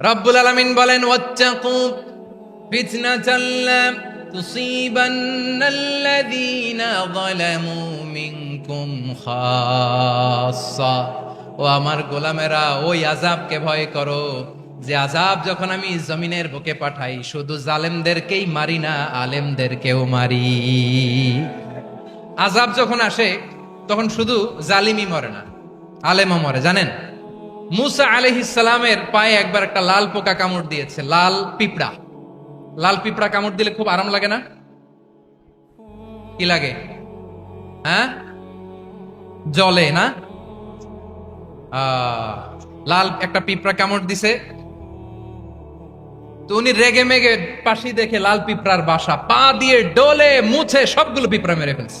রব্বুল আলামিন বলেন, ওয়াত্তাকু ফিতনাতাল লা তুসিবান্নাল্লাযীনা যালামু মিনকুম খাসসা। ও আমার গোলামেরা, ওই আযাবকে ভয় করো, যে আযাব যখন আমি জমিনের বুকে পাঠাই, শুধু জালেমদেরকেই মারি না, আলেমদেরকেও মারি। আযাব যখন আসে, তখন শুধু জালিমই মরে না, আলেমও মরে, জানেন? মুসা আলহিসালামের পায়ে একবার একটা লাল পোকা কামড় দিয়েছে, লাল পিঁপড়া। লাল পিঁপড়া কামড় দিলে খুব আরাম লাগে না? কি লাগে? হ্যাঁ? জলে, না? লাল একটা পিঁপড়া কামড় দিছে। তো উনি রেগে মেগে পাশি দেখে লাল পিঁপড়ার বাসা, পা দিয়ে ডলে মুছে সবগুলো পিঁপড়া মেরে ফেলছে।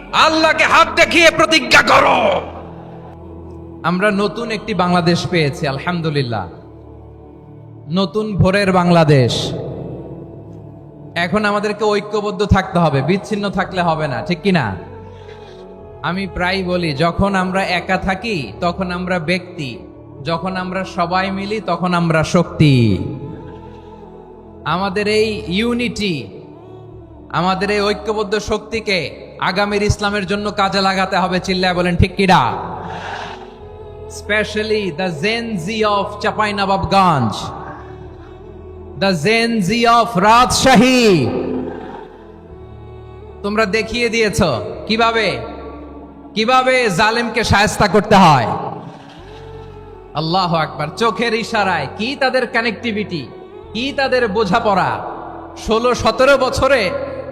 আল্লাহকে হাত দেখিয়ে প্রতিজ্ঞা করো। আমরা নতুন একটি বাংলাদেশ পেয়েছি, আলহামদুলিল্লাহ। নতুন ভোরের বাংলাদেশ। এখন আমাদেরকে ঐক্যবদ্ধ থাকতে হবে, বিচ্ছিন্ন থাকলে হবে না, ঠিক কি না আমি প্রায় বলি, যখন আমরা একা থাকি, তখন আমরা ব্যক্তি। যখন আমরা সবাই মিলি, তখন আমরা শক্তি। আমাদের এই ইউনিটি আমাদের এই ঐক্যবদ্ধ শক্তিকে আগামীর ইসলামের জন্য কাজে লাগাতে হবে, চিল্লায় বলেন, ঠিক কিরা specially the Gen Z of Chapainawabganj the Gen Z of Rajshahi তোমরা দেখিয়ে দিয়েছ, কীভাবে? কীভাবে জালেমকে সায়স্তা করতে হয়? আল্লাহ আকবার, চোখের ইশারায়, কি তাদের কানেক্টিভিটি কি তাদের বোঝাপড়া? ষোলো সতেরো বছরে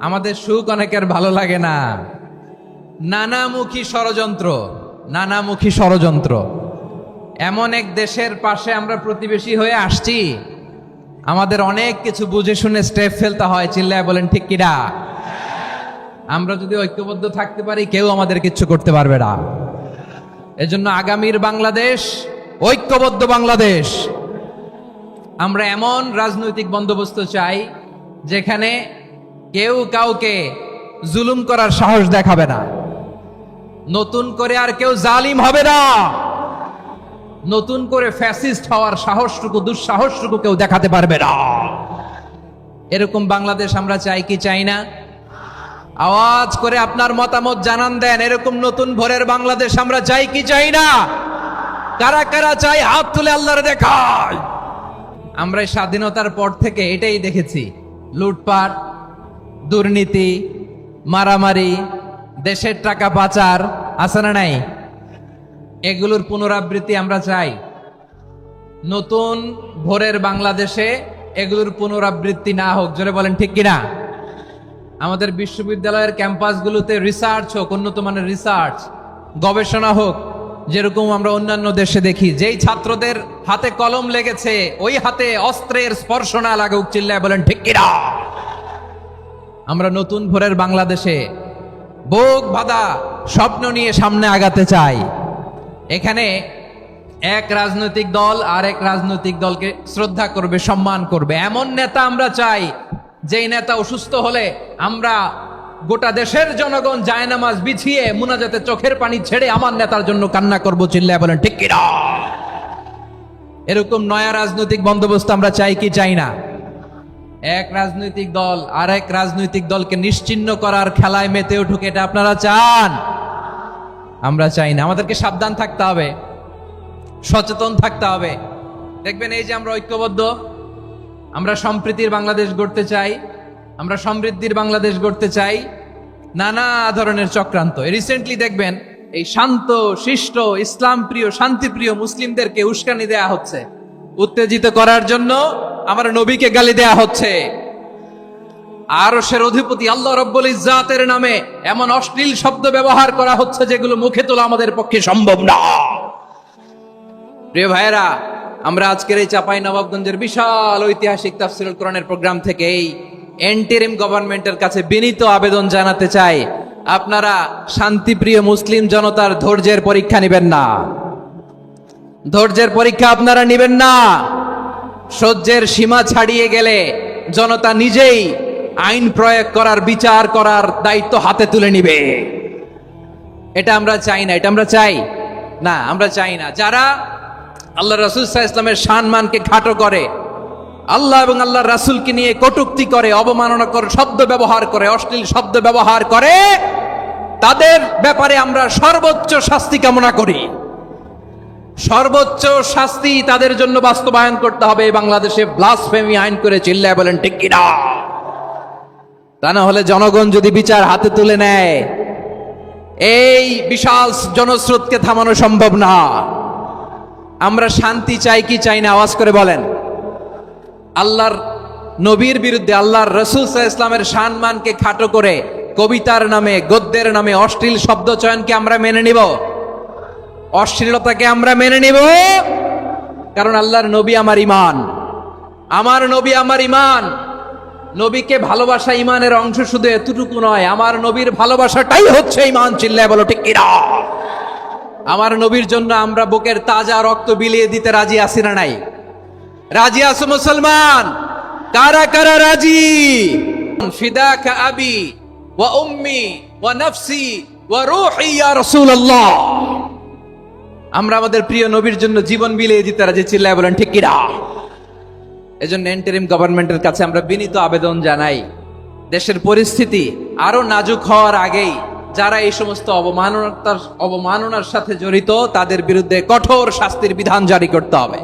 আমাদের সুখ অনেকের ভালো লাগে না। নানামুখী ষড়যন্ত্র নানামুখী ষড়যন্ত্র। এমন এক দেশের পাশে আমরা প্রতিবেশী হয়ে আসছি। আমাদের অনেক কিছু বুঝে শুনে স্টেপ ফেলতে হয়, চিল্লায় বলেন, ঠিক কিনা আমরা যদি ঐক্যবদ্ধ থাকতে পারি, কেউ আমাদের কিচ্ছু করতে পারবে না। এজন্য আগামীর বাংলাদেশ, ঐক্যবদ্ধ বাংলাদেশ। আমরা এমন রাজনৈতিক বন্দোবস্ত চাই, যেখানে কেউ কাউকে জুলুম করার সাহস দেখাবে না। নতুন করে আর কেউ জালিম হবে না। নতুন করে ফ্যাসিস্ট হওয়ার সাহসটুকু, দুঃসাহসটুকু কেউ দেখাতে পারবে না। এরকম বাংলাদেশ আমরা চাই কি চাই না? আওয়াজ করে আপনার মতামত জানান দেন, এরকম নতুন ভোরের বাংলাদেশ আমরা চাই কি চাই না? কারা কারা চাই হাত তুলে আল্লাহরে দেখায়? আমরা স্বাধীনতার পর থেকে এটাই দেখেছি। লুটপাট দুর্নীতি, মারামারি, দেশের টাকা পাচার, আছে না নাই? এগুলোর পুনরাবৃত্তি আমরা চাই। নতুন ভোরের বাংলাদেশে এগুলোর পুনরাবৃত্তি না হোক, জোরে বলেন ঠিক কিনা? আমাদের বিশ্ববিদ্যালয়ের ক্যাম্পাসগুলোতে রিসার্চ হোক, উন্নত মানের রিসার্চ, গবেষণা হোক, যেরকম আমরা অন্যান্য দেশে দেখি, যেই ছাত্রদের হাতে কলম লেগেছে, ওই হাতে অস্ত্রের স্পর্শ না লাগুক, চিল্লায় বলেন ঠিক কিনা? আমরা নতুন ভোরের বাংলাদেশে বোক বাদা স্বপ্ন নিয়ে সামনে আগাতে চাই। এখানে এক রাজনৈতিক দল আর এক রাজনৈতিক দলকে শ্রদ্ধা করবে, সম্মান করবে। এমন নেতা আমরা চাই, যেই নেতা অসুস্থ হলে আমরা গোটা দেশের জনগণ জায়নামাজ বিছিয়ে মুনাজাতে চোখের পানি ছেড়ে আমার নেতার জন্য কান্না করব, চিল্লায় বলেন, ঠিক এরকম নয়া রাজনৈতিক বন্দোবস্ত আমরা চাই কি চাই না? এক রাজনৈতিক দল আর এক রাজনৈতিক দলকে নিশ্চিন্ন করার খেলায় মেতে উঠুক, এটা আপনারা চান? আমরা চাই না। আমাদেরকে সাবধান থাকতে হবে, সচেতন থাকতে হবে। দেখবেন এই যে আমরা ঐক্যবদ্ধ, আমরা সম্প্রীতির বাংলাদেশ গড়তে চাই, আমরা সমৃদ্ধির বাংলাদেশ গড়তে চাই, নানা ধরনের চক্রান্ত। রিসেন্টলি দেখবেন এই শান্ত, শিষ্ট ইসলাম প্রিয় শান্তিপ্রিয় মুসলিমদেরকে উস্কানি দেয়া হচ্ছে। উত্তেজিত করার জন্য আমার নবীকে গালি দেয়া হচ্ছে। আরশের অধিপতি আল্লাহ রব্বুল ইজ্জাতের নামে এমন অশ্লীল শব্দ ব্যবহার করা হচ্ছে যেগুলো মুখে তোলা আমাদের পক্ষে সম্ভব না। প্রিয় ভাইয়েরা, আমরা আজকের এই চাপাই নবাবগঞ্জের বিশাল ঐতিহাসিক তাফসিরুল কোরআনের প্রোগ্রাম থেকে এই এন্টেরিম গভর্নমেন্টের কাছে বিনীত আবেদন জানাতে চাই, আপনারা শান্তিপ্রিয় মুসলিম জনতার ধৈর্যের পরীক্ষা নেবেন না। ধৈর্যের পরীক্ষা আপনারা নেবেন না। সহ্যের সীমা ছাড়িয়ে গেলে জনতা নিজেই আইন প্রয়োগ করার, বিচার করার দায়িত্ব হাতে তুলে নিবে। এটা আমরা চাই না, এটা আমরা চাই না, আমরা চাই না। যারা আল্লাহ রাসুল ইসলামের সম্মানকে খাটো করে, আল্লাহ এবং আল্লাহ রাসুলকে নিয়ে কটুক্তি করে অবমাননা করে শব্দ ব্যবহার করে, অশ্লীল শব্দ ব্যবহার করে, তাদের ব্যাপারে আমরা সর্বোচ্চ শাস্তি কামনা করি। সর্বোচ্চ শাস্তি তাদের জন্য বাস্তবায়ন করতে হবে। বাংলাদেশে ব্লাসফেমি আইন করে চিল্লায় বলেন, ঠিক কিনা? তা না হলে জনগণ যদি বিচার হাতে তুলে নেয়, এই বিশাল জনস্রোতকে থামানো সম্ভব না। আমরা শান্তি চাই কি চাই না, আওয়াজ করে বলেন। আল্লাহর নবীর বিরুদ্ধে আল্লাহর রসুল ইসলামের সম্মানকে খাটো করে কবিতার নামে, গদ্যের নামে অশ্লীল শব্দ চয়নকে আমরা মেনে নিব। অশ্লীলতাকে আমরা মেনে নিব। কারণ আল্লাহর নবী আমার ইমান আমার নবী আমার ইমান নবীকে ভালোবাসা ইমানের অংশ শুধু এতটুকু নয়, আমার নবীর ভালোবাসাটাই হচ্ছে ইমান চিল্লায় বলো, ঠিক কিনা? আমার নবীর জন্য আমরা বুকের তাজা রক্ত বিলিয়ে দিতে রাজি আসি না নাই? রাজি আছো মুসলমান? কারা কারা রাজি? ফিদাকা আবি ওয়া উম্মি ওয়া নফসি ওয়া রূহি ইয়া রাসূলুল্লাহ। আমরা আমাদের প্রিয় নবীর জন্য জীবন বিলিয়ে দিতে রাজি চিল্লায় বলেন, ঠিক কিরা এজন্য এন্টারিম গভর্নমেন্টের কাছে আমরা বিনীত আবেদন জানাই, দেশের পরিস্থিতি আরও নাজুক হওয়ার আগেই যারা এই সমস্ত অবমাননার অবমাননার সাথে জড়িত, তাদের বিরুদ্ধে কঠোর শাস্তির বিধান জারি করতে হবে।